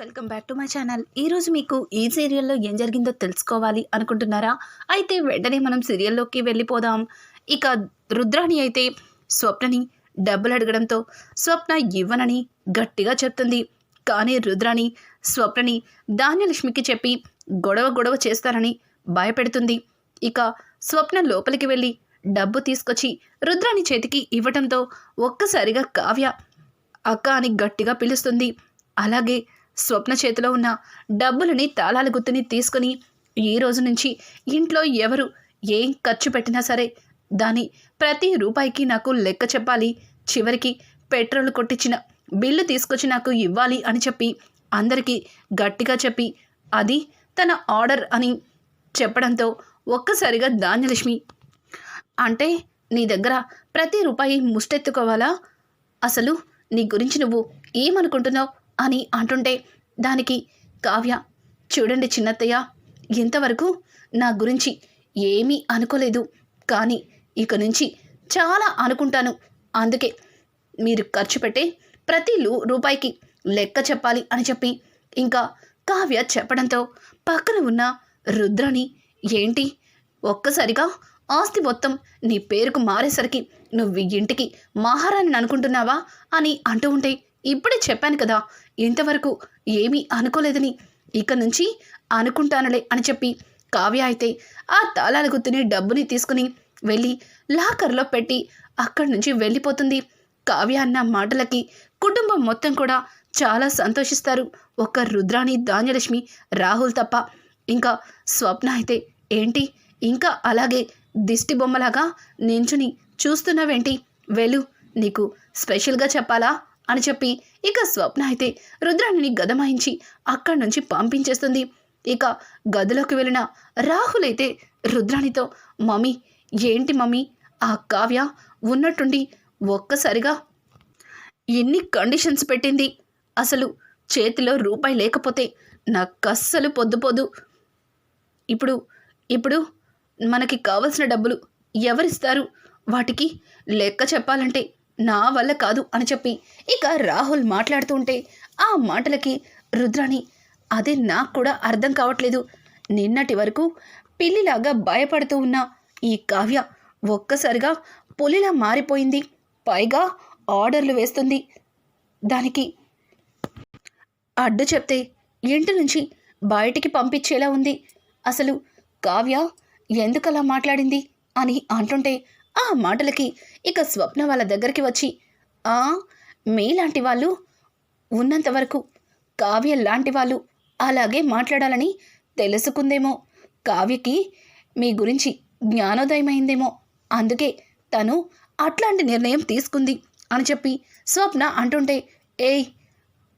Welcome back to my channel. ఈరోజు మీకు ఈ సీరియల్లో ఏం జరిగిందో తెలుసుకోవాలి అనుకుంటున్నారా? అయితే వెంటనే మనం సీరియల్లోకి వెళ్ళిపోదాం. ఇక రుద్రాణి అయితే స్వప్నని డబ్బులు అడగడంతో స్వప్న ఇవ్వనని గట్టిగా చెప్తుంది. కానీ రుద్రాణి స్వప్నని ధాన్యలక్ష్మికి చెప్పి గొడవ గొడవ చేస్తారని భయపెడుతుంది. ఇక స్వప్న లోపలికి వెళ్ళి డబ్బు తీసుకొచ్చి రుద్రాణి చేతికి ఇవ్వటంతో ఒక్కసారిగా కావ్య అక్క అని గట్టిగా పిలుస్తుంది. అలాగే స్వప్న చేతిలో ఉన్న డబ్బులని తాళాల గుత్తుని తీసుకుని ఈ రోజు నుంచి ఇంట్లో ఎవరు ఏం ఖర్చు పెట్టినా సరే దాని ప్రతి రూపాయికి నాకు లెక్క చెప్పాలి. చివరికి పెట్రోల్ కొట్టించిన బిల్లు తీసుకొచ్చి నాకు ఇవ్వాలి అని చెప్పి అందరికీ గట్టిగా చెప్పి అది తన ఆర్డర్ అని చెప్పడంతో ఒక్కసారిగా ధాన్యలక్ష్మి అంటే నీ దగ్గర ప్రతి రూపాయి ముష్టెత్తుకోవాలా? అసలు నీ గురించి నువ్వు ఏమనుకుంటున్నావు? అని అంటుంటే దానికి కావ్య చూడండి చిన్నత్తయ్య ఇంతవరకు నా గురించి ఏమీ అనుకోలేదు. కానీ ఇక నుంచి చాలా అనుకుంటాను. అందుకే మీరు ఖర్చు పెట్టే ప్రతి రూపాయికి లెక్క చెప్పాలి అని చెప్పి ఇంకా కావ్య చెప్పడంతో పక్కన ఉన్న రుద్రని ఏంటి? ఒక్కసారిగా ఆస్తి మొత్తం నీ పేరుకు మారేసరికి నువ్వు ఇంటికి మహారాణిని అనుకుంటున్నావా? అని అంటూ ఉంటే ఇప్పుడే చెప్పాను కదా ఇంతవరకు ఏమీ అనుకోలేదని. ఇక నుంచి అనుకుంటానులే అని చెప్పి కావ్య అయితే ఆ తాళాల గుర్తుని డబ్బుని తీసుకుని వెళ్ళి లాకర్లో పెట్టి అక్కడి నుంచి వెళ్ళిపోతుంది. కావ్య అన్న మాటలకి కుటుంబం మొత్తం కూడా చాలా సంతోషిస్తారు. ఒక్క రుద్రాణి ధాన్యలక్ష్మి రాహుల్ తప్ప ఇంకా స్వప్న అయితే ఏంటి? ఇంకా అలాగే దిష్టి బొమ్మలాగా నించుని చూస్తున్నావేంటి? వెళ్ళు నీకు స్పెషల్గా చెప్పాలా? అని చెప్పి ఇక స్వప్న అయితే రుద్రాణిని గదమాయించి అక్కడి నుంచి పంపించేస్తుంది. ఇక గదిలోకి వెళ్ళిన రాహుల్ అయితే రుద్రాణితో మమ్మీ ఏంటి మమ్మీ? ఆ కావ్య ఉన్నట్టుండి ఒక్కసారిగా ఎన్ని కండిషన్స్ పెట్టింది? అసలు చేతిలో రూపాయి లేకపోతే నాకు అస్సలు పొద్దుపోదు ఇప్పుడు ఇప్పుడు మనకి కావలసిన డబ్బులు ఎవరిస్తారు? వాటికి లెక్క చెప్పాలంటే నా వల్ల కాదు అని చెప్పి ఇక రాహుల్ మాట్లాడుతూ ఉంటే ఆ మాటలకి రుద్రాణి అదే నాకు కూడా అర్థం కావట్లేదు. నిన్నటి వరకు పిల్లిలాగా భయపడుతూ ఉన్న ఈ కావ్య ఒక్కసారిగా పులిలా మారిపోయింది. పైగా ఆర్డర్లు వేస్తుంది. దానికి అడ్డు చెప్తే ఇంటి నుంచి బయటికి పంపించేలా ఉంది. అసలు కావ్య ఎందుకలా మాట్లాడింది అని అంటుంటే ఆ మాటలకి ఇక స్వప్న వాళ్ళ దగ్గరికి వచ్చి ఆ మీలాంటి వాళ్ళు ఉన్నంత వరకు కావ్య లాంటి వాళ్ళు అలాగే మాట్లాడాలని తెలుసుకుందేమో. కావ్యకి మీ గురించి జ్ఞానోదయమైందేమో. అందుకే తను అట్లాంటి నిర్ణయం తీసుకుంది అని చెప్పి స్వప్న అంటుంటే ఏయ్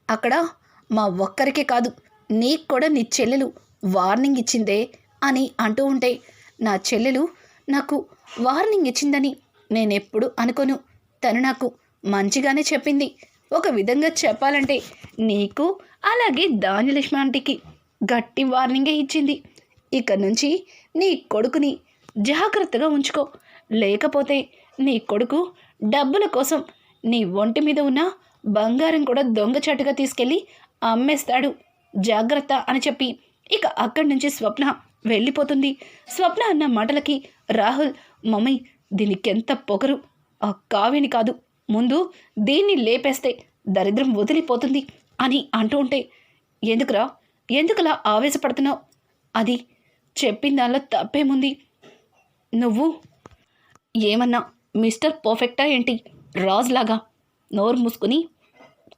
అక్కడ మా ఒక్కరికే కాదు నీకు కూడా నీ చెల్లెలు వార్నింగ్ ఇచ్చిందే అని అంటూ ఉంటే నా చెల్లెలు నాకు వార్నింగ్ ఇచ్చిందని నేనెప్పుడు అనుకోను. తను నాకు మంచిగానే చెప్పింది. ఒక విధంగా చెప్పాలంటే నీకు అలాగే ధాన్యలక్ష్మి ఆంటీకి గట్టి వార్నింగే ఇచ్చింది. ఇక నుంచి నీ కొడుకుని జాగ్రత్తగా ఉంచుకో. లేకపోతే నీ కొడుకు డబ్బుల కోసం నీ ఒంటి మీద ఉన్న బంగారం కూడా దొంగచాటుగా తీసుకెళ్ళి అమ్మేస్తాడు. జాగ్రత్త అని చెప్పి ఇక అక్కడి నుంచి స్వప్న వెళ్ళిపోతుంది. స్వప్న అన్న మాటలకి రాహుల్ మమ్మీ దీనికి ఎంత పొగరు? ఆ కావ్యని కాదు. ముందు దీన్ని లేపేస్తే దరిద్రం వదిలిపోతుంది అని అంటూ ఉంటే ఎందుకురా? ఎందుకులా ఆవేశపడుతున్నావు? అది చెప్పిన దానిలో తప్పేముంది? నువ్వు? ఏమన్నా మిస్టర్ పర్ఫెక్టా ఏంటి? రాజులాగా నోరు మూసుకుని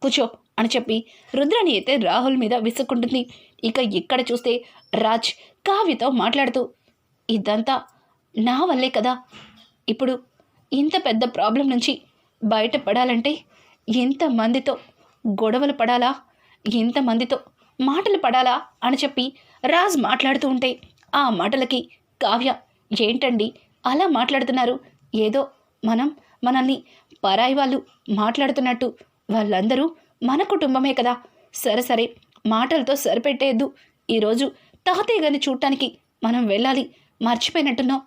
కూర్చో అని చెప్పి రుద్రని అయితే రాహుల్ మీద విసుక్కుంటుంది. ఇక ఇక్కడ చూస్తే రాజ్ కావ్యతో మాట్లాడుతూ ఇదంతా నా వల్లే కదా. ఇప్పుడు ఇంత పెద్ద ప్రాబ్లం నుంచి బయటపడాలంటే ఎంతమందితో గొడవలు పడాలా? ఎంతమందితో మాటలు పడాలా? అని చెప్పి రాజ్ మాట్లాడుతూ ఉంటే ఆ మాటలకి కావ్య ఏంటండి అలా మాట్లాడుతున్నారు? ఏదో మనం మనల్ని పరాయి వాళ్ళు మాట్లాడుతున్నట్టు వాళ్ళందరూ మన కుటుంబమే కదా. సరే సరే మాటలతో సరిపెట్టేయద్దు. ఈరోజు తాతయ్య గారిని చూడటానికి మనం వెళ్ళాలి. మర్చిపోయినట్టున్నాం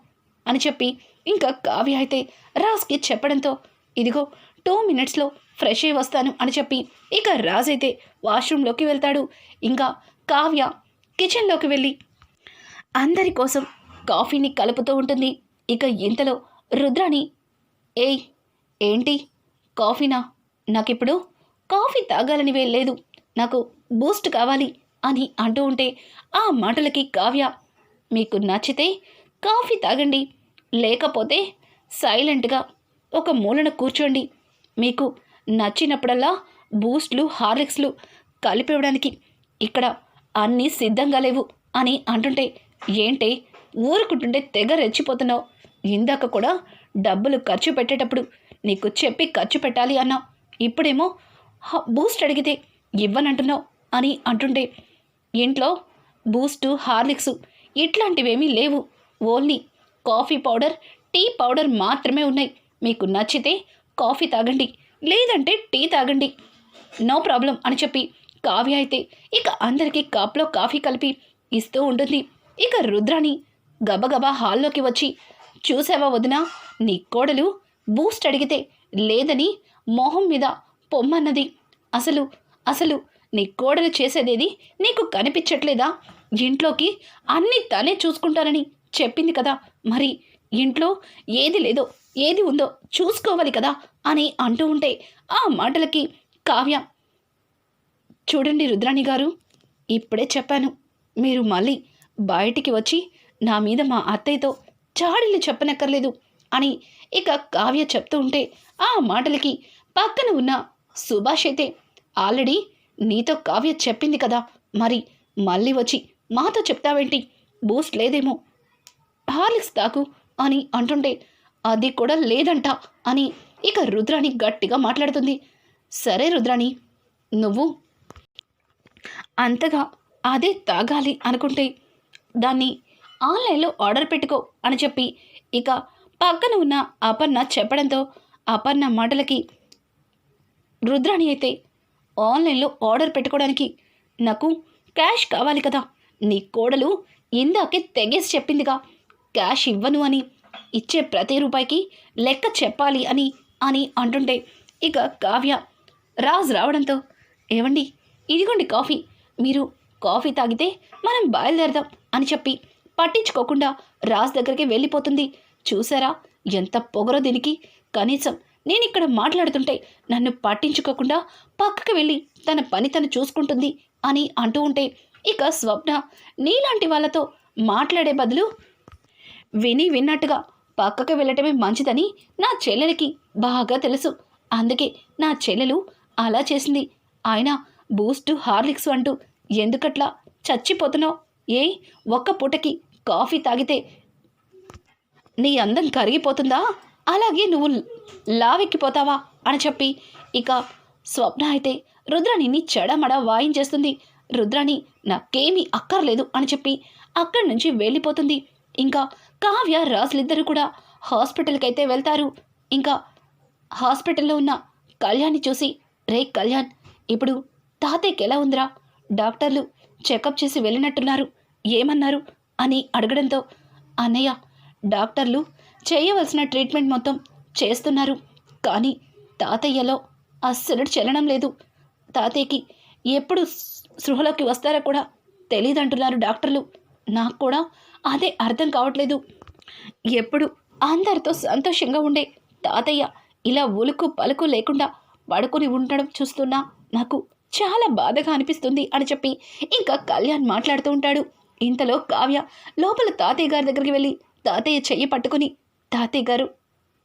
అని చెప్పి ఇంకా కావ్య అయితే రాజ్కి చెప్పడంతో ఇదిగో టూ మినిట్స్లో ఫ్రెష్ అయ్యి వస్తాను అని చెప్పి ఇక రాజ్ అయితే వాష్రూమ్లోకి వెళ్తాడు. ఇంకా కావ్య కిచెన్లోకి వెళ్ళి అందరి కోసం కాఫీని కలుపుతూ ఉంటుంది. ఇక ఇంతలో రుద్రాని ఏయ్ ఏంటి? కాఫీనా? నాకిప్పుడు కాఫీ తాగాలని లేదు. నాకు బూస్ట్ కావాలి అని అంటూ ఉంటే ఆ మాటలకి కావ్య మీకు నచ్చితే కాఫీ తాగండి. లేకపోతే సైలెంట్గా ఒక మూలన కూర్చోండి. మీకు నచ్చినప్పుడల్లా బూస్ట్లు హార్లిక్స్లు కలిపివ్వడానికి ఇక్కడ అన్నీ సిద్ధంగా లేవు అని అంటుంటే ఏంటి? ఊరుకుంటుంటే తెగ రెచ్చిపోతున్నావు. ఇందాక కూడా డబ్బులు ఖర్చు పెట్టేటప్పుడు నీకు చెప్పి ఖర్చు పెట్టాలి అన్నావు. ఇప్పుడేమో హ- బూస్ట్ అడిగితే ఇవ్వనంటున్నావు అని అంటుంటే ఇంట్లో బూస్టు హార్లిక్స్ ఇట్లాంటివేమీ లేవు. Only coffee powder tea powder మాత్రమే ఉన్నాయి. మీకు నచ్చితే కాఫీ తాగండి లేదంటే టీ తాగండి. నో ప్రాబ్లం అని చెప్పి కావ్య అయితే ఇక అందరికీ కప్లో కాఫీ కలిపి ఇస్తూ ఉంటుంది. ఇక రుద్రాని గబగబా హాల్లోకి వచ్చి చూసావా వదినా నీ కోడలు బూస్ట్ అడిగితే లేదని మొహం మీద పొమ్మన్నది. అసలు అసలు నీ కోడలు చేసేదేది నీకు కనిపించట్లేదా? ఇంట్లోకి అన్నీ తనే చూసుకుంటానని చెప్పింది కదా మరి ఇంట్లో ఏది లేదో ఏది ఉందో చూసుకోవాలి కదా అని అంటూ ఉంటే ఆ మాటలకి కావ్య చూడండి రుద్రాణి గారు ఇప్పుడే చెప్పాను మీరు మళ్ళీ బయటికి వచ్చి నా మీద మా అత్తయ్యతో చాడీలు చెప్పనక్కర్లేదు అని ఇక కావ్య చెప్తూ ఉంటే ఆ మాటలకి పక్కన ఉన్న సుభాష్ అయితే ఆల్రెడీ నీతో కావ్య చెప్పింది కదా మరి మళ్ళీ వచ్చి మాతో చెప్తావేంటి? బూస్ట్ లేదేమో హార్లిక్స్ తాకు అని అంటుంటే అది కూడా లేదంట అని ఇక రుద్రాణి గట్టిగా మాట్లాడుతుంది. సరే రుద్రాణి నువ్వు అంతగా అదే తాగాలి అనుకుంటే దాన్ని ఆన్లైన్లో ఆర్డర్ పెట్టుకో అని చెప్పి ఇక పక్కన ఉన్న అపర్ణ చెప్పడంతో అపర్ణ మాటలకి రుద్రాణి అయితే ఆన్లైన్లో ఆర్డర్ పెట్టుకోవడానికి నాకు క్యాష్ కావాలి కదా నీ కోడలు ఇందాకే తెగేసి చెప్పిందిగా. క్యాష్ ఇవ్వను అని ఇచ్చే ప్రతి రూపాయికి లెక్క చెప్పాలి అని అని అంటుంటే ఇక కావ్య రాజ్ రావడంతో ఏవండి ఇదిగోండి కాఫీ మీరు కాఫీ తాగితే మనం బయలుదేరదాం అని చెప్పి పట్టించుకోకుండా రాజ్ దగ్గరికి వెళ్ళిపోతుంది. చూసారా ఎంత పొగరో దీనికి. కనీసం నేను ఇక్కడ మాట్లాడుతుంటే నన్ను పట్టించుకోకుండా పక్కకు వెళ్ళి తన పని తను చూసుకుంటుంది అని అంటూ ఉంటే ఇక స్వప్న నీలాంటి వాళ్ళతో మాట్లాడే బదులు విని విన్నట్టుగా పక్కకు వెళ్ళటమే మంచిదని నా చెల్లెలకి బాగా తెలుసు. అందుకే నా చెల్లెలు అలా చేసింది. ఆయన బూస్ట్ హార్లిక్స్ అంటూ ఎందుకట్లా చచ్చిపోతున్నావు? ఏ? ఒక్క పూటకి కాఫీ తాగితే నీ అందం కరిగిపోతుందా? అలాగే నువ్వు లావెక్కిపోతావా? అని చెప్పి ఇక స్వప్న అయితే రుద్రాణిని చెడమడ వాయించేస్తుంది రుద్రాణి నాకేమీ అక్కర్లేదు అని చెప్పి అక్కడి నుంచి వెళ్ళిపోతుంది. ఇంకా కావ్య రాజులిద్దరూ కూడా హాస్పిటల్కి అయితే వెళ్తారు. ఇంకా హాస్పిటల్లో ఉన్న కళ్యాణ్ని చూసి రే కళ్యాణ్ ఇప్పుడు తాతయ్యకి ఎలా ఉందిరా? డాక్టర్లు చెకప్ చేసి వెళ్ళినట్టున్నారు. ఏమన్నారు? అని అడగడంతో అన్నయ్య డాక్టర్లు చేయవలసిన ట్రీట్మెంట్ మొత్తం చేస్తున్నారు. కానీ తాతయ్యలో అస్సలు చెల్లడం లేదు. తాతయ్యకి ఎప్పుడు సృహలోకి వస్తారో కూడా తెలియదంటున్నారు డాక్టర్లు. నాకు కూడా అదే అర్థం కావట్లేదు. ఎప్పుడు అందరితో సంతోషంగా ఉండే తాతయ్య ఇలా ఉలుకు పలుకు లేకుండా పడుకొని ఉండడం చూస్తున్నా నాకు చాలా బాధగా అనిపిస్తుంది అని చెప్పి ఇంకా కళ్యాణ్ మాట్లాడుతూ ఉంటాడు. ఇంతలో కావ్య లోపల తాతయ్య గారి దగ్గరికి వెళ్ళి తాతయ్య చెయ్యి పట్టుకొని తాతయ్య గారు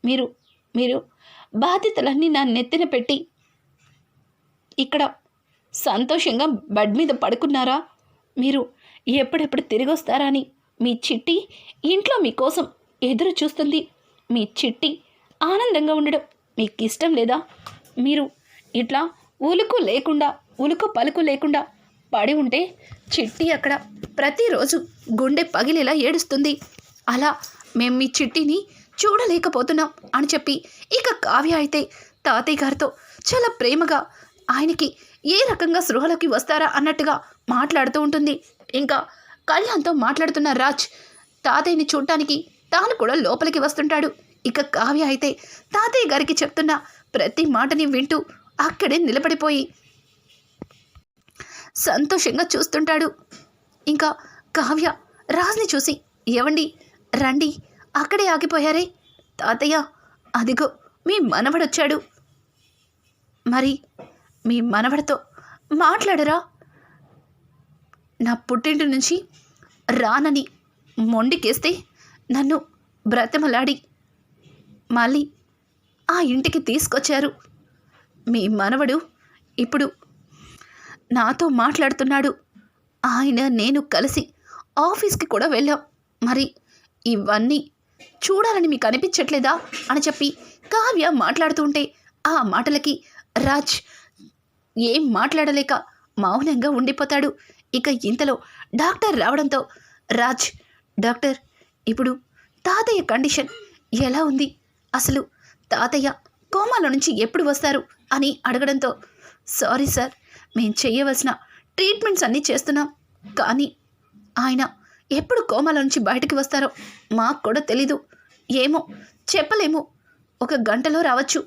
మీరు మీరు బాధ్యతలన్నీ నా నెత్తిన పెట్టి ఇక్కడ సంతోషంగా బెడ్ మీద పడుకున్నారా? మీరు ఎప్పుడెప్పుడు తిరిగి వస్తారా అని మీ చిట్టి ఇంట్లో మీకోసం ఎదురు చూస్తుంది. మీ చిట్టి ఆనందంగా ఉండడం మీకు ఇష్టం లేదా? మీరు ఇట్లా ఉలుకు లేకుండా ఉలుకు పలుకు లేకుండా పడి ఉంటే చిట్టి అక్కడ ప్రతిరోజు గుండె పగిలేలా ఏడుస్తుంది. అలా మేము మీ చిట్టిని చూడలేకపోతున్నాం అని చెప్పి ఇక కావ్య అయితే తాతయ్య గారితో చాలా ప్రేమగా ఆయనకి ఏ రకంగా సృహలోకి వస్తారా అన్నట్టుగా మాట్లాడుతూ ఉంటుంది. ఇంకా కళ్యాణ్తో మాట్లాడుతున్న రాజ్ తాతయ్యని చూడటానికి తాను కూడా లోపలికి వస్తుంటాడు. ఇక కావ్య అయితే తాతయ్య గారికి చెప్తున్న ప్రతి మాటని వింటూ అక్కడే నిలబడిపోయి సంతోషంగా చూస్తుంటాడు. ఇంకా కావ్య రాజ్ని చూసి ఏవండి రండి అక్కడే ఆగిపోయారే? తాతయ్య అదిగో మీ మనవడొచ్చాడు. మరి మీ మనవడితో మాట్లాడరా? నా పుట్టింటి నుంచి రానని మొండికేస్తే నన్ను బ్రతమలాడి మళ్ళీ ఆ ఇంటికి తీసుకొచ్చారు. మీ మనవడు ఇప్పుడు నాతో మాట్లాడుతున్నాడు. ఆయన నేను కలిసి ఆఫీస్కి కూడా వెళ్ళాం. మరి ఇవన్నీ చూడాలని మీకు అనిపించట్లేదా? అని చెప్పి కావ్య మాట్లాడుతూ ఉంటే ఆ మాటలకి రాజ్ ఏం మాట్లాడలేక మౌనంగా ఉండిపోతాడు. ఇక ఇంతలో డాక్టర్ రావడంతో రాజ్ డాక్టర్ ఇప్పుడు తాతయ్య కండిషన్ ఎలా ఉంది? అసలు తాతయ్య కోమాలో నుంచి ఎప్పుడు వస్తారు? అని అడగడంతో సారీ సార్ మేము చేయవలసిన ట్రీట్మెంట్స్ అన్నీ చేస్తున్నాం కానీ ఆయన ఎప్పుడు కోమాల నుంచి బయటకు వస్తారో మాకు కూడా తెలీదు. ఏమో చెప్పలేము. ఒక గంటలో రావచ్చు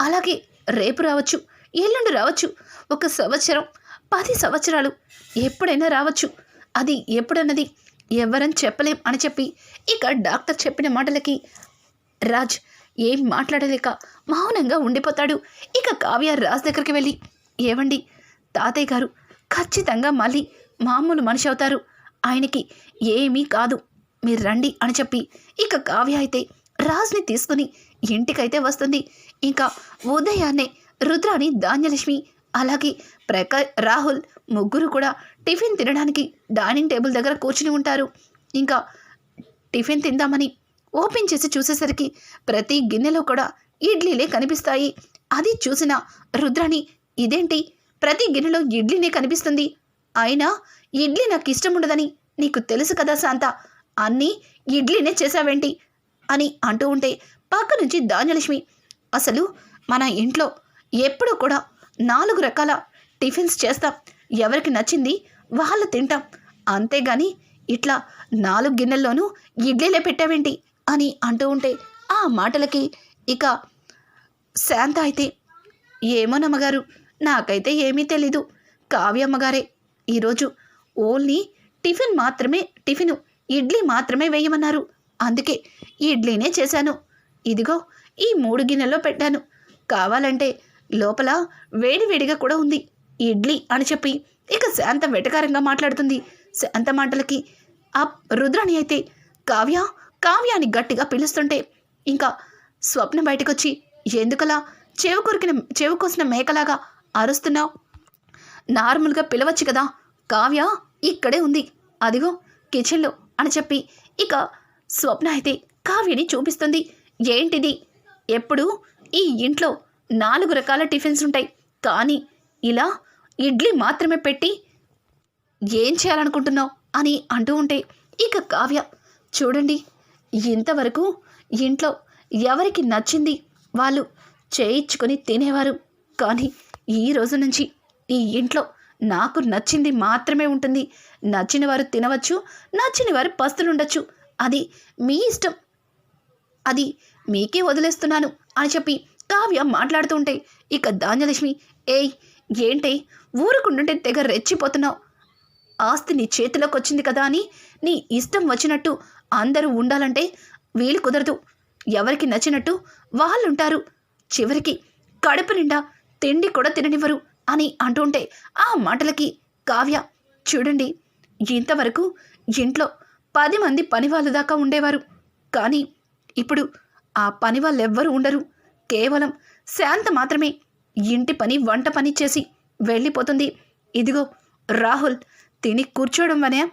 అలాగే రేపు రావచ్చు ఎల్లుండి రావచ్చు ఒక సంవత్సరం పది సంవత్సరాలు ఎప్పుడైనా రావచ్చు. అది ఎప్పుడన్నది ఎవరని చెప్పలేం అని చెప్పి ఇక డాక్టర్ చెప్పిన మాటలకి రాజ్ ఏం మాట్లాడలేక మౌనంగా ఉండిపోతాడు. ఇక కావ్య రాజ్ దగ్గరికి వెళ్ళి ఏవండి తాతయ్య గారు ఖచ్చితంగా మళ్ళీ మామూలు మనిషి అవుతారు. ఆయనకి ఏమీ కాదు. మీరు రండి అని చెప్పి ఇక కావ్య అయితే రాజ్ని తీసుకుని ఇంటికైతే వస్తుంది. ఇంకా ఉదయాన్నే రుద్రాని ధాన్యలక్ష్మి అలాగే ప్రక రాహుల్ ముగ్గురు కూడా టిఫిన్ తినడానికి డైనింగ్ టేబుల్ దగ్గర కూర్చుని ఉంటారు. ఇంకా టిఫిన్ తిందామని ఓపెన్ చేసి చూసేసరికి ప్రతి గిన్నెలో కూడా ఇడ్లీలే కనిపిస్తాయి. అది చూసిన రుద్రాని ఇదేంటి? ప్రతి గిన్నెలో ఇడ్లీనే కనిపిస్తుంది. అయినా ఇడ్లీ నాకు ఇష్టం ఉండదని నీకు తెలుసు కదా శాంత? అన్నీ ఇడ్లీనే చేసావేంటి అని అంటూ ఉంటే పక్క నుంచి ధాన్యలక్ష్మి అసలు మన ఇంట్లో ఎప్పుడూ కూడా నాలుగు రకాల టిఫిన్స్ చేస్తాం. ఎవరికి నచ్చింది వాళ్ళు తింటాం. అంతేగాని ఇట్లా నాలుగు గిన్నెల్లోనూ ఇడ్లీలే పెట్టావేంటి? అని అంటూ ఉంటే ఆ మాటలకి ఇక శాంత అయితే ఏమోనమ్మగారు నాకైతే ఏమీ తెలీదు. కావ్యమ్మగారే ఈరోజు ఓన్లీ టిఫిన్ మాత్రమే టిఫిను ఇడ్లీ మాత్రమే వేయమన్నారు. అందుకే ఇడ్లీనే చేశాను. ఇదిగో ఈ మూడు గిన్నెల్లో పెట్టాను. కావాలంటే లోపల వేడివేడిగా కూడా ఉంది. ఇడ్లీ అని చెప్పి ఇక శాంత వెటకారంగా మాట్లాడుతుంది. శాంత మాటలకి ఆ రుద్రాణి అయితే కావ్య కావ్య అని గట్టిగా పిలుస్తుంటే ఇంకా స్వప్న బయటకొచ్చి ఎందుకలా? చెవు కొరికిన చెవు కోసిన మేకలాగా అరుస్తున్నావు? నార్మల్గా పిలవచ్చు కదా? కావ్య ఇక్కడే ఉంది. అదిగో కిచెన్లో అని చెప్పి ఇక స్వప్న అయితే కావ్యని చూపిస్తుంది. ఏంటిది? ఎప్పుడు? ఈ ఇంట్లో నాలుగు రకాల టిఫిన్స్ ఉంటాయి. కానీ ఇలా ఇడ్లీ మాత్రమే పెట్టి ఏం చేయాలనుకుంటున్నావు అని అంటూ ఉంటే ఇక కావ్య చూడండి ఇంతవరకు ఇంట్లో ఎవరికి నచ్చింది వాళ్ళు చేయించుకొని తినేవారు. కానీ ఈ రోజు నుంచి ఈ ఇంట్లో నాకు నచ్చింది మాత్రమే ఉంటుంది. నచ్చిన వారు తినవచ్చు నచ్చిన వారు పస్తులుండొచ్చు. అది మీ ఇష్టం. అది మీకే వదిలేస్తున్నాను అని చెప్పి కావ్య మాట్లాడుతూ ఉంటే ఇక ధాన్యలక్ష్మి ఏయ్ ఏంటి? ఊరుకుంటుంటే తెగ రెచ్చిపోతున్నావు. ఆస్తి నీ చేతిలోకి వచ్చింది కదా అని నీ ఇష్టం వచ్చినట్టు అందరూ ఉండాలంటే వీలు కుదరదు. ఎవరికి నచ్చినట్టు వాళ్ళుంటారు. చివరికి కడుపు నిండా తిండి కూడా తిననివ్వరు అని అంటుంటే ఆ మాటలకి కావ్య చూడండి ఇంతవరకు ఇంట్లో పది మంది పని వాళ్ళ దాకా ఉండేవారు. కానీ ఇప్పుడు ఆ పని వాళ్ళెవ్వరూ ఉండరు. కేవలం శాంత మాత్రమే ఇంటి పని వంట పని చేసి వెళ్ళిపోతుంది. ఇదిగో రాహుల్ తిని కూర్చోవడం వనే.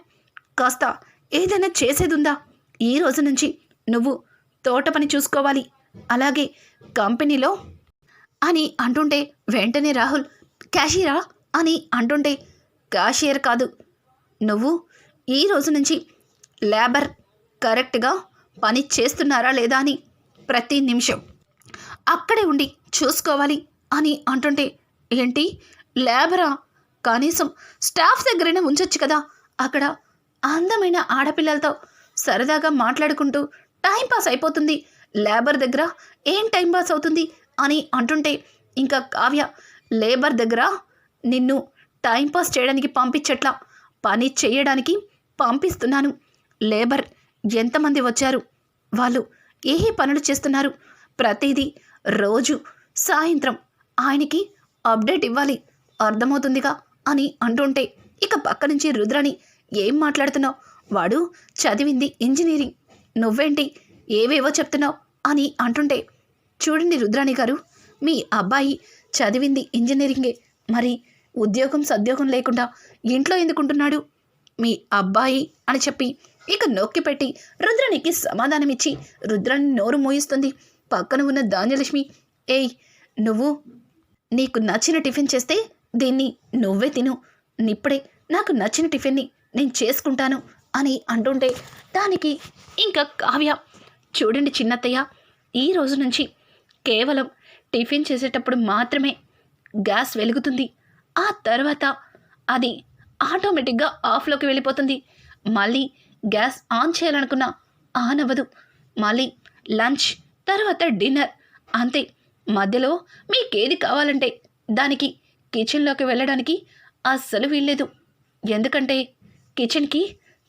కాస్త ఏదైనా చేసేదుందా? ఈ రోజు నుంచి నువ్వు తోట పని చూసుకోవాలి. అలాగే కంపెనీలో అని అంటుంటే వెంటనే రాహుల్ క్యాషియరా? అని అంటుంటే క్యాషియర్ కాదు. నువ్వు ఈ రోజు నుంచి లేబర్ కరెక్ట్గా పని చేస్తున్నారా లేదా? అని ప్రతి నిమిషం అక్కడే ఉండి చూసుకోవాలి. అని అంటుంటే ఏంటి? లేబరా? కనీసం స్టాఫ్ దగ్గరైనా ఉంచొచ్చు కదా? అక్కడ అందమైన ఆడపిల్లలతో సరదాగా మాట్లాడుకుంటూ టైం పాస్ అయిపోతుంది. లేబర్ దగ్గర ఏం టైం పాస్ అవుతుంది? అని అంటుంటే ఇంకా కావ్య లేబర్ దగ్గర నిన్ను టైం పాస్ చేయడానికి పంపించట్లా. పని చేయడానికి పంపిస్తున్నాను. లేబర్ ఎంతమంది వచ్చారు? వాళ్ళు ఏ ఏ పనులు చేస్తున్నారు? ప్రతిదీ రోజు సాయంత్రం ఆయనకి అప్డేట్ ఇవ్వాలి అర్థమవుతుందిగా అని అంటుంటే ఇక పక్క నుంచి రుద్రని ఏం మాట్లాడుతున్నావు? వాడు చదివింది ఇంజనీరింగ్. నువ్వేంటి? ఏవేవో చెప్తున్నావు? అని అంటుంటే చూడండి రుద్రాణి గారు మీ అబ్బాయి చదివింది ఇంజనీరింగే. మరి ఉద్యోగం సద్యోగం లేకుండా ఇంట్లో ఎందుకుంటున్నాడు? మీ అబ్బాయి అని చెప్పి ఇక నొక్కి పెట్టి రుద్రానికి సమాధానమిచ్చి రుద్రాన్ని నోరు మోయిస్తుంది. పక్కన ఉన్న ధాన్యలక్ష్మి ఏయ్ నువ్వు నీకు నచ్చిన టిఫిన్ చేస్తే దీన్ని నువ్వే తిను. ఇప్పుడే నాకు నచ్చిన టిఫిన్ని నేను చేసుకుంటాను అని అంటుంటే దానికి ఇంకా కావ్య చూడండి చిన్నత్తయ్య ఈ రోజు నుంచి కేవలం టిఫిన్ చేసేటప్పుడు మాత్రమే గ్యాస్ వెలుగుతుంది. ఆ తర్వాత అది ఆటోమేటిక్గా ఆఫ్లోకి వెళ్ళిపోతుంది. మళ్ళీ గ్యాస్ ఆన్ చేయాలనుకున్నా ఆన్ అవ్వదు. మళ్ళీ లంచ్ తర్వాత డిన్నర్ అంతే. మధ్యలో మీకేది కావాలంటే దానికి కిచెన్లోకి వెళ్ళడానికి అస్సలు వీల్లేదు. ఎందుకంటే కిచెన్కి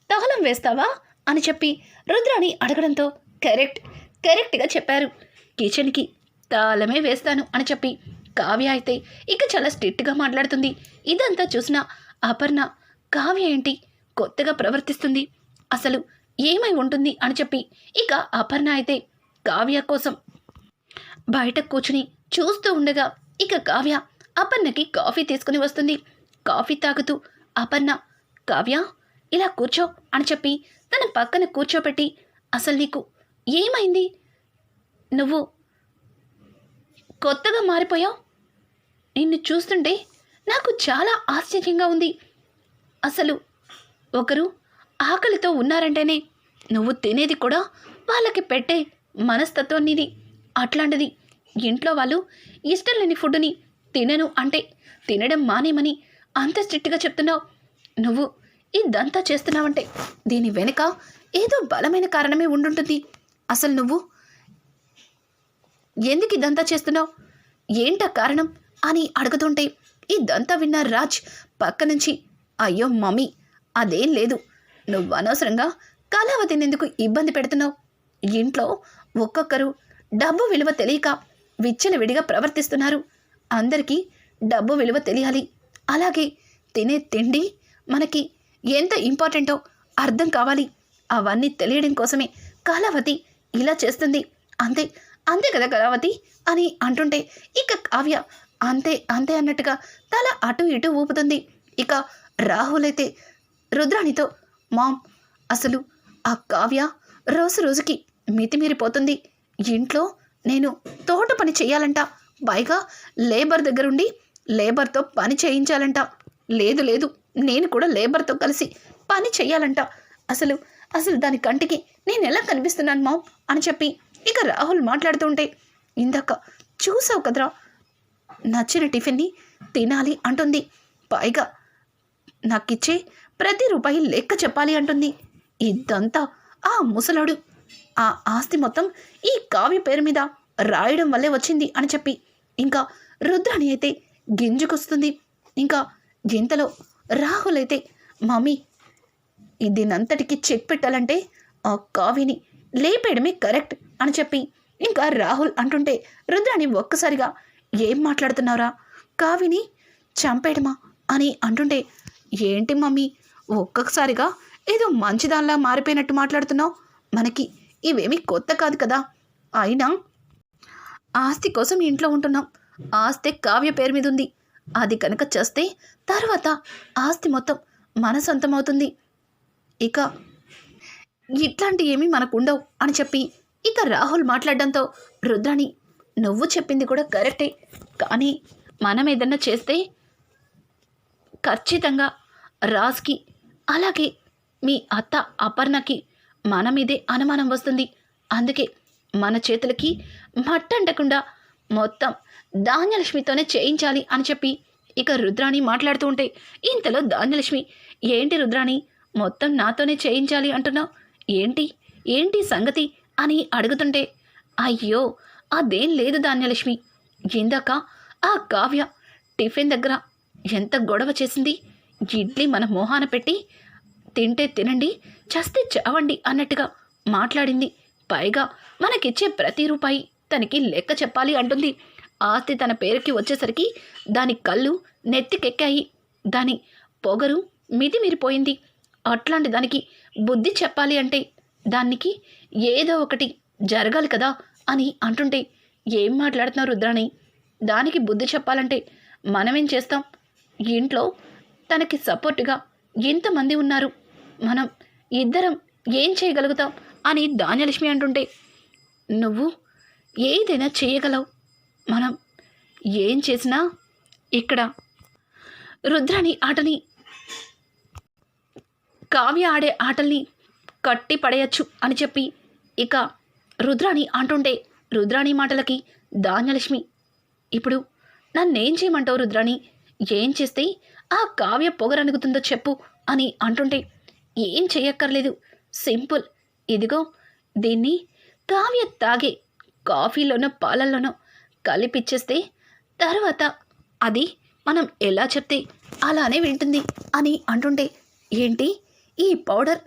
తహలం వేస్తావా అని చెప్పి రుద్రాని అడగడంతో కరెక్ట్ కరెక్ట్గా చెప్పారు. కిచెన్కి తాళమే వేస్తాను అని చెప్పి కావ్య అయితే ఇక చాలా స్ట్రిక్ట్గా మాట్లాడుతుంది. ఇదంతా చూసిన అపర్ణ కావ్య ఏంటి కొత్తగా ప్రవర్తిస్తుంది? అసలు ఏమై ఉంటుంది అని చెప్పి ఇక అపర్ణ అయితే కావ్య కోసం బయట కూర్చుని చూస్తూ ఉండగా ఇక కావ్య అపర్ణకి కాఫీ తీసుకుని వస్తుంది. కాఫీ తాగుతూ అపర్ణ కావ్య ఇలా కూర్చో అని చెప్పి తన పక్కన కూర్చోబెట్టి అసలు నీకు ఏమైంది? నువ్వు కొత్తగా మారిపోయావు? నిన్ను చూస్తుంటే నాకు చాలా ఆశ్చర్యంగా ఉంది. అసలు ఒకరు ఆకలితో ఉన్నారంటేనే నువ్వు తినేది కూడా వాళ్ళకి పెట్టే మనస్తత్వం నీది. అట్లాంటిది ఇంట్లో వాళ్ళు ఇష్టం లేని ఫుడ్ని తినను అంటే తినడం మానేమని అంత స్ట్రిక్ట్గా చెప్తున్నావు. నువ్వు ఇదంతా చేస్తున్నావంటే దీని వెనుక ఏదో బలమైన కారణమే ఉండుంటుంది. అసలు నువ్వు ఎందుకు ఇదంతా చేస్తున్నావు? ఏంట కారణం అని అడుగుతుంటే ఇదంతా విన్న రాజ్ పక్క నుంచి అయ్యో మమ్మీ అదేం లేదు. నువ్వు అనవసరంగా కళావతిని ఎందుకు ఇబ్బంది పెడుతున్నావు? ఇంట్లో ఒక్కొక్కరు డబ్బు విలువ తెలియక విచ్చలవిడిగా ప్రవర్తిస్తున్నారు. అందరికీ డబ్బు విలువ తెలియాలి. అలాగే తినే తిండి మనకి ఎంత ఇంపార్టెంటో అర్థం కావాలి. అవన్నీ తెలియడం కోసమే కళావతి ఇలా చేస్తుంది. అంతే అంతే కదా కళావతి అని అంటుంటే ఇక కావ్య అంతే అంతే అన్నట్టుగా తల అటు ఇటు ఊపుతుంది. ఇక రాహుల్ అయితే రుద్రాణితో మామ్ అసలు ఆ కావ్య రోజు రోజుకి మితిమీరిపోతుంది. ఇంట్లో నేను తోట పని చేయాలంట. పైగా లేబర్ దగ్గరుండి లేబర్తో పని చేయించాలంట. లేదు లేదు నేను కూడా లేబర్తో కలిసి పని చేయాలంట. అసలు అసలు దాని కంటికి నేను ఎలా కనిపిస్తున్నాను మామ్? అని చెప్పి ఇక రాహుల్ మాట్లాడుతుంటే ఇందాక చూసావు కదరా నచ్చిన టిఫిన్ని తినాలి అంటుంది. పైగా నాకిచ్చే ప్రతి రూపాయి లెక్క చెప్పాలి అంటుంది. ఇదంతా ఆ ముసలాడు ఆ ఆస్తి మొత్తం ఈ కావ్య పేరు మీద రాయడం వల్లే వచ్చింది అని చెప్పి. ఇంకా రుద్రాణి అయితే గింజుకొస్తుంది. ఇంకా ఇంతలో రాహుల్ అయితే మమ్మీ దీనంతటికి చెక్ పెట్టాలంటే ఆ కావ్యని లేపేయడమే కరెక్ట్ అని చెప్పి. ఇంకా రాహుల్ అంటుంటే రుద్రాణి ఒక్కసారిగా ఏం మాట్లాడుతున్నావురా? కావిని చంపేయడమా? అని అంటుంటే ఏంటి మమ్మీ ఒక్కొక్కసారిగా ఏదో మంచిదానిలా మారిపోయినట్టు మాట్లాడుతున్నావు? మనకి ఇవేమీ కొత్త కాదు కదా. అయినా ఆస్తి కోసం ఇంట్లో ఉంటున్నాం. ఆస్తి కావ్య పేరు మీద ఉంది. అది కనుక చేస్తే తర్వాత ఆస్తి మొత్తం మన సొంతమవుతుంది ఇక ఇట్లాంటి ఏమీ మనకు ఉండవు అని చెప్పి ఇక రాహుల్ మాట్లాడడంతో రుద్రాణి నువ్వు చెప్పింది కూడా కరెక్టే. కానీ మనం ఏదన్నా చేస్తే ఖచ్చితంగా రాజ్కి అలాగే మీ అత్త అపర్ణకి మన మీదే అనుమానం వస్తుంది. అందుకే మన చేతులకి మట్టంటకుండా మొత్తం ధాన్యలక్ష్మితోనే చేయించాలి అని చెప్పి ఇక రుద్రాణి మాట్లాడుతూ ఉంటే ఇంతలో ధాన్యలక్ష్మి ఏంటి రుద్రాణి? మొత్తం నాతోనే చేయించాలి అంటున్నావు ఏంటి? ఏంటి సంగతి? అని అడుగుతుంటే అయ్యో అదేం లేదు ధాన్యలక్ష్మి. ఇందాక ఆ కావ్య టిఫిన్ దగ్గర ఎంత గొడవ చేసింది? ఇడ్లీ మన మోహాన పెట్టి తింటే తినండి చస్తే చావండి అన్నట్టుగా మాట్లాడింది. పైగా మనకిచ్చే ప్రతి రూపాయి తనకి లెక్క చెప్పాలి అంటుంది. ఆస్తి తన పేరుకి వచ్చేసరికి దాని కళ్ళు నెత్తికెక్కాయి. దాని పొగరు మితిమీరిపోయింది. అట్లాంటి దానికి బుద్ధి చెప్పాలి అంటే దానికి ఏదో ఒకటి జరగాలి కదా అని అంటుంటే ఏం మాట్లాడుతున్నారు రుద్రాణి? దానికి బుద్ధి చెప్పాలంటే మనమేం చేస్తాం? ఇంట్లో తనకి సపోర్టుగా ఎంతమంది ఉన్నారు? మనం ఇద్దరం ఏం చేయగలుగుతాం అని ధాన్యలక్ష్మి అంటుంటే నువ్వు ఏదైనా చేయగలవు. మనం ఏం చేసినా ఇక్కడ రుద్రాణి ఆటని కావ్య ఆడే ఆటల్ని కట్టి పడేయచ్చు అని చెప్పి ఇక రుద్రాణి అంటుంటే రుద్రాణి మాటలకి ధాన్యలక్ష్మి ఇప్పుడు నన్నేం చేయమంటావు రుద్రాణి ఏం చేస్తే ఆ కావ్య పొగరనుగుతుందో చెప్పు అని అంటుంటే ఏం చేయక్కర్లేదు సింపుల్. ఇదిగో దీన్ని కావ్య తాగే కాఫీలోనో పాలల్లోనో కలిపిచ్చేస్తే తర్వాత అది మనం ఎలా చెప్తే అలానే వింటుంది అని అంటుంటే ఏంటి? ఈ పౌడర్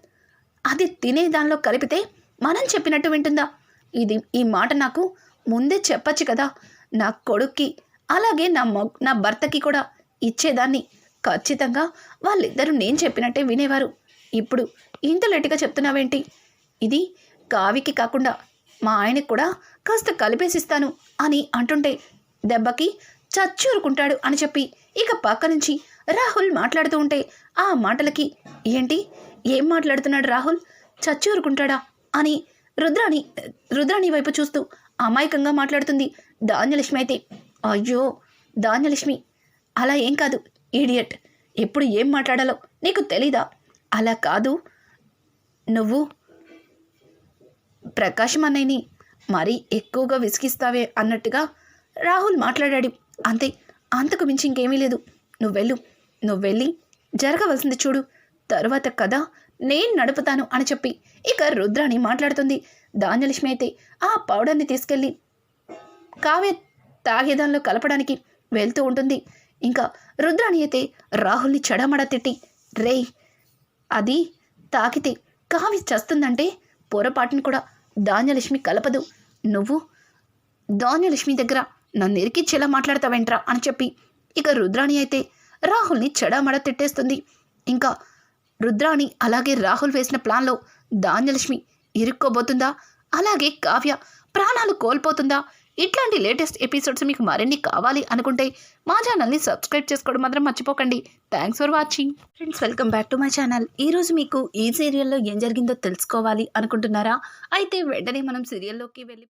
అది తినే దానిలో కలిపితే మనం చెప్పినట్టు వింటుందా? ఇది ఈ మాట నాకు ముందే చెప్పచ్చు కదా. నా కొడుక్కి అలాగే నా మొ నా భర్తకి కూడా ఇచ్చేదాన్ని. ఖచ్చితంగా వాళ్ళిద్దరూ నేను చెప్పినట్టే వినేవారు. ఇప్పుడు ఇంత లేటుగా చెప్తున్నావేంటి? ఇది కావికి కాకుండా మా ఆయనకి కూడా కాస్త కలిపేసిస్తాను అని అంటుంటే దెబ్బకి చచ్చూరుకుంటాడు అని చెప్పి ఇక పక్క నుంచి రాహుల్ మాట్లాడుతూ ఉంటే ఆ మాటలకి ఏంటి? ఏం మాట్లాడుతున్నాడు రాహుల్? చచ్చూరుకుంటాడా? అని రుద్రాణి రుద్రాణి వైపు చూస్తూ అమాయకంగా మాట్లాడుతుంది ధాన్యలక్ష్మి అయితే. అయ్యో ధాన్యలక్ష్మి అలా ఏం కాదు ఈడియట్ ఎప్పుడు ఏం మాట్లాడాలో నీకు తెలీదా? అలా కాదు. నువ్వు ప్రకాశం అన్నయ్యని మరీ ఎక్కువగా విసిగిస్తావే అన్నట్టుగా రాహుల్ మాట్లాడాడు. అంతే అంతకు మించి ఇంకేమీ లేదు. నువ్వు వెళ్ళు నువ్వు వెళ్ళి జరగవలసింది చూడు. తరువాత కథ నేను నడుపుతాను అని చెప్పి ఇక రుద్రాణి మాట్లాడుతుంది. ధాన్యలక్ష్మి అయితే ఆ పౌడర్ని తీసుకెళ్ళి కావ్య తాగేదానిలో కలపడానికి వెళ్తూ ఉంటుంది. ఇంకా రుద్రాణి అయితే రాహుల్ని చెడమడ తిట్టి రేయ్ అది తాకితే కావి చస్తుందంటే పొరపాటును కూడా ధాన్యలక్ష్మి కలపదు. నువ్వు ధాన్యలక్ష్మి దగ్గర నన్ను ఇరికిచ్చేలా మాట్లాడతావేంట్రా అని చెప్పి ఇక రుద్రాణి అయితే రాహుల్ని చెడమడ తిట్టేస్తుంది. ఇంకా రుద్రాణి అలాగే రాహుల్ వేసిన ప్లాన్లో ధాన్యలక్ష్మి ఇరుక్కోబోతుందా? అలాగే కావ్య ప్రాణాలు కోల్పోతుందా? ఇట్లాంటి లేటెస్ట్ ఎపిసోడ్స్ మీకు మరిన్ని కావాలి అనుకుంటే మా ఛానల్ని సబ్స్క్రైబ్ చేసుకోవడం మాత్రం మర్చిపోకండి. Thanks for watching friends welcome back to my channel ఈరోజు మీకు ఈ సీరియల్లో ఏం జరిగిందో తెలుసుకోవాలి అనుకుంటున్నారా? అయితే వెంటనే మనం సీరియల్లోకి వెళ్ళి